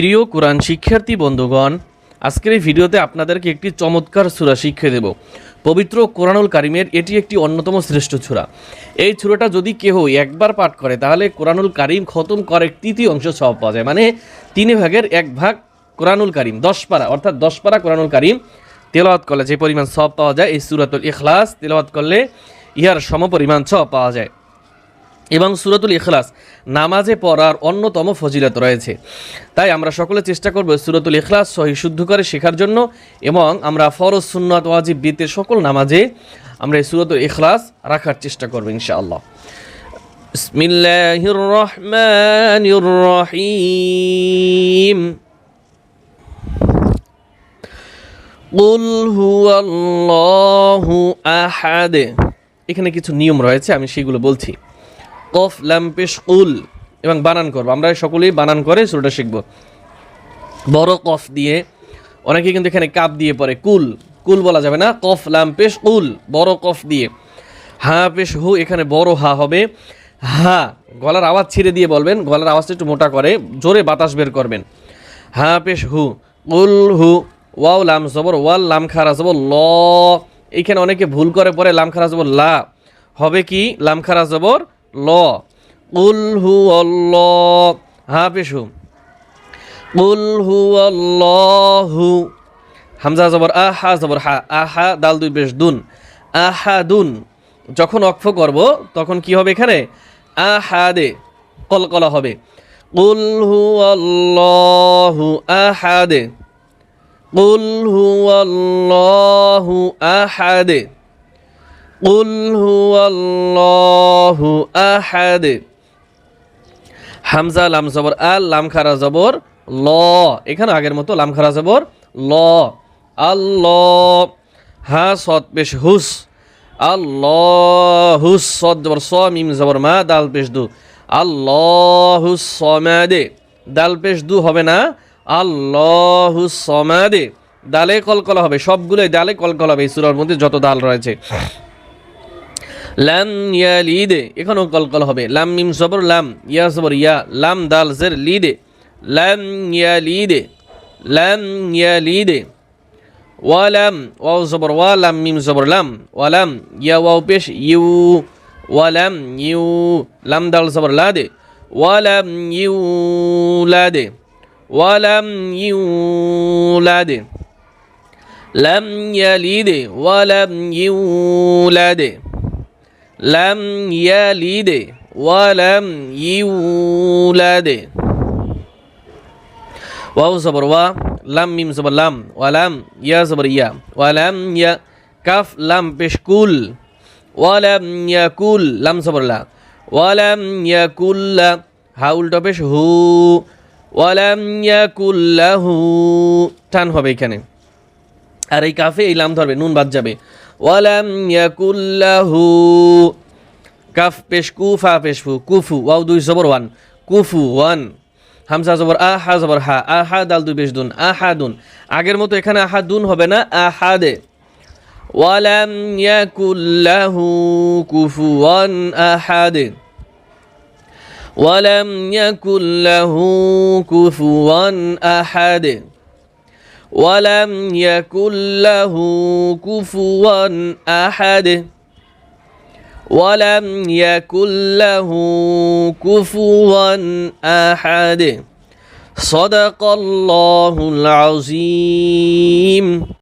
প্রিয় কোরআন শিক্ষার্থী বন্ধুগণ, আজকের এই ভিডিওতে আপনাদেরকে একটি চমৎকার সূরা শিক্ষা দেব। পবিত্র কোরআনুল কারিমের এটি একটি অন্যতম শ্রেষ্ঠ সূরা। এই সূরাটা যদি কেউ একবার পাঠ করে, তাহলে কোরআনুল কারিম খতম করে তৃতীয় অংশ সব পাওয়া যায়। মানে তিন ভাগের এক ভাগ কোরআনুল কারিম, দশ পারা, অর্থাৎ দশ পারা কোরআনুল কারিম তেলাওয়াত করলে যে পরিমাণ সব পাওয়া যায়, এই সুরাতুল ইখলাস তেলাওয়াত করলে ইহার সমপরিমাণ সব পাওয়া যায়। এবং সুরাতুল ইখলাস নামাজে পড়ার অন্যতম ফজিলত রয়েছে। তাই আমরা সকলে চেষ্টা করব সুরাতুল ইখলাস সহি শুদ্ধ করে শেখার জন্য এবং আমরা ফরজ, সুন্নাত, ওয়াজিব বিতের সকল নামাজে আমরা এই সুরাতুল ইখলাস রাখার চেষ্টা করব ইনশাআল্লাহ। বিসমিল্লাহির রহমানির রহিম কুল হুয়াল্লাহু আহাদ। এখানে কিছু নিয়ম রয়েছে, আমি সেগুলো বলছি। কফ, লাম উল এবং বানান করব। আমরা সকলেই বানান করে সুরটা শিখব। বড় কফ দিয়ে অনেকে কিন্তু এখানে কাপ দিয়ে পড়ে কুল। কুল বলা যাবে না, কফ, লাম উল বড় কফ দিয়ে। হা পেশ হু, এখানে বড় হা হবে। হা, গলার আওয়াজ ছিঁড়ে দিয়ে বলবেন, গলার আওয়াজটা একটু মোটা করে, জোরে বাতাস বের করবেন। হা পেশ হু উল হু, ওয়াও, লাম, জবর, ওয়াল, লাম, খারা, জবর, ল। এখানে অনেকে ভুল করে পরে লাম, খারা, জবর, লা। হবে কি? লাম, খারা, জবর ল। উল হু অল্ল হা পেশ হু উল হু অল্লাহু হামজা জবর আহা জবর হা। আহা, দাল দুই বেশ দুন। আহা দুন যখন অক্ষ করব, তখন কি হবে এখানে? আহাদে। কলকলা হবে। কুল হু আল্লাহু আহাদে। কুল হু আল্লাহু আহাদে। কুল হু আল্লাহু আহাদে। হামজা, লাম, জবর, আল, লাম, খারা, জবর, ল। এখানে আগের মতো লাম, খারা, জবর, ল। আল্লাহ। হা, সৎ, পেশ, হুস। আল্লাহ হুস সৎ, জবর, স, মিম, জবর, মা, দাল, পেশ, দু। আল্লাহ সমাদে। দাল, পেশ, দু হবে না। আল্লাহ সমাদে। দালে কলকলা হবে। সবগুলোই দালে কলকলা হবে এই সুরার মধ্যে যত দাল রয়েছে। লাম ইয়া লিদে এখানেও কলকল হবে। লাম মিম জবর লাম ইয়া জবর ইয়া, লাম দাল জের লিদে। লাম ইয়া লিদে, লাম ইয়া লিদে। ওয়ালাম ওয়াও জবর ওয়ালাম মিম জবর লাম ওয়ালাম ইয়া ওয়াও পেশ, ইউ ওয়ালাম ইউ, লাম দাল জবর লাদে। ওয়ালাম ইউ লাদে ওয়ালাম ইউ লাদে। লাম ইয়ালিদে ওয়ালাম ইউলাদে লাম ইয়ালিদে ওয়ালাম ইউলাদে ওয়াও জবর ওয়া লাম মিম জবর লাম ওয়ালাম ইয়া জবর ইয়া ওয়ালাম ইয়া কাফ লাম পেশ কুল ওয়ালাম ইয়াকুল লাম জবর লা ওয়ালাম ইয়াকুল্লা হা উল্টো পেশ হু ওয়ালাম ইয়াকুল্লাহু টান হবে এখানে। আর এই কাফে এই লাম ধরবে, নুন বাদ যাবে। ওয়ালাম ইয়াকুল্লাহু কাফ পেশ কুফা পেশ ফু কুফু ওয়াও দুই জবর ওয়ান কুফু ওয়ান হামজা জবর আহা জবর হা আহা দাল দুই বেশ দুন আহাদুন আগের মতো এখানে আহাদুন হবে না আহাদে ওয়ালাম ইয়াকুল্লাহু কুফুয়ান আহাদে ولم يكن له كفوا أحد ولم يكن له كفوا أحد. ولم يكن له كفوا أحد. صدق الله العظيم.